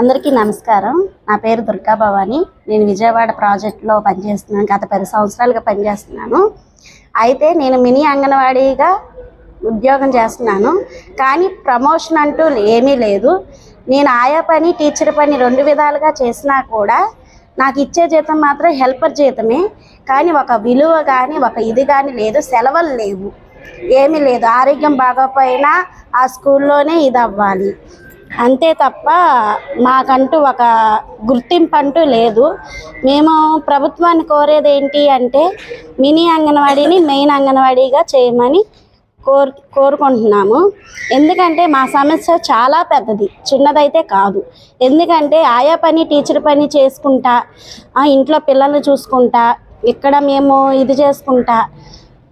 అందరికీ నమస్కారం. నా పేరు దుర్గా భవాని. నేను విజయవాడ ప్రాజెక్ట్లో పనిచేస్తున్నాను. గత పది సంవత్సరాలుగా పనిచేస్తున్నాను. అయితే నేను మినీ అంగన్వాడీగా ఉద్యోగం చేస్తున్నాను. కానీ ప్రమోషన్ అంటూ ఏమీ లేదు. నేను ఆయా పని టీచర్ పని రెండు విధాలుగా చేసినా కూడా నాకు ఇచ్చే జీతం మాత్రం హెల్పర్ జీతమే. కానీ ఒక విలువ కానీ ఒక ఇది కానీ లేదు. సెలవులు లేవు. ఏమీ లేదు. ఆరోగ్యం బాగోపోయినా ఆ స్కూల్లోనే ఇది అవ్వాలి. అంతే తప్ప మాకంటూ ఒక గుర్తింపు అంటూ లేదు. మేము ప్రభుత్వాన్ని కోరేది ఏంటి అంటే మినీ అంగన్వాడీని మెయిన్ అంగన్వాడీగా చేయమని కోరు కోరుకుంటున్నాము. ఎందుకంటే మా సమస్య చాలా పెద్దది చిన్నదైతే కాదు. ఎందుకంటే ఆయా పని టీచర్ పని చేసుకుంటా ఆ, ఇంట్లో పిల్లల్ని చూసుకుంటా ఇక్కడ మేము ఇది చేసుకుంటా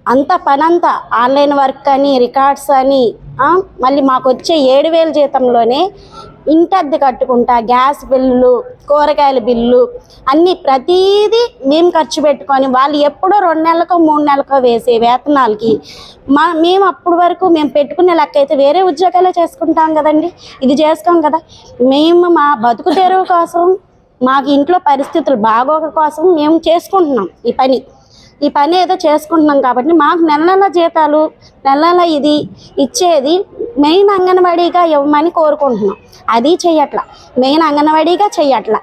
అంత పనంతా ఆన్లైన్ వర్క్ అని రికార్డ్స్ అని మళ్ళీ మాకు వచ్చే ఏడు వేల జీతంలోనే ఇంటద్దె కట్టుకుంటా గ్యాస్ బిల్లు కూరగాయల బిల్లు అన్నీ ప్రతీదీ మేము ఖర్చు పెట్టుకొని వాళ్ళు ఎప్పుడో రెండు నెలలకో మూడు నెలలకో వేసే వేతనాలకి మా మేము అప్పటి వరకు మేము పెట్టుకునే లెక్క అయితే వేరే ఉద్యోగాలే చేసుకుంటాం కదండి. ఇది చేసుకోం కదా. మేము మా బతుకు తెరువు కోసం మాకు ఇంట్లో పరిస్థితులు బాగోక కోసం మేము చేసుకుంటున్నాం ఈ పని. ఈ పని ఏదో చేసుకుంటున్నాం కాబట్టి మాకు నెల నెల జీతాలు నెల నెల ఇది ఇచ్చేది మెయిన్ అంగన్వాడీగా ఇవ్వమని కోరుకుంటున్నాం. అది చెయ్యట్ల. మెయిన్ అంగన్వాడీగా చెయ్యట్ల.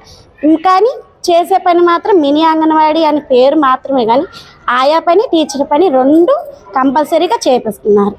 కానీ చేసే పని మాత్రం మినీ అంగన్వాడీ అని పేరు మాత్రమే కానీ ఆయా పని టీచర్ పని రెండు కంపల్సరీగా చేపిస్తున్నారు.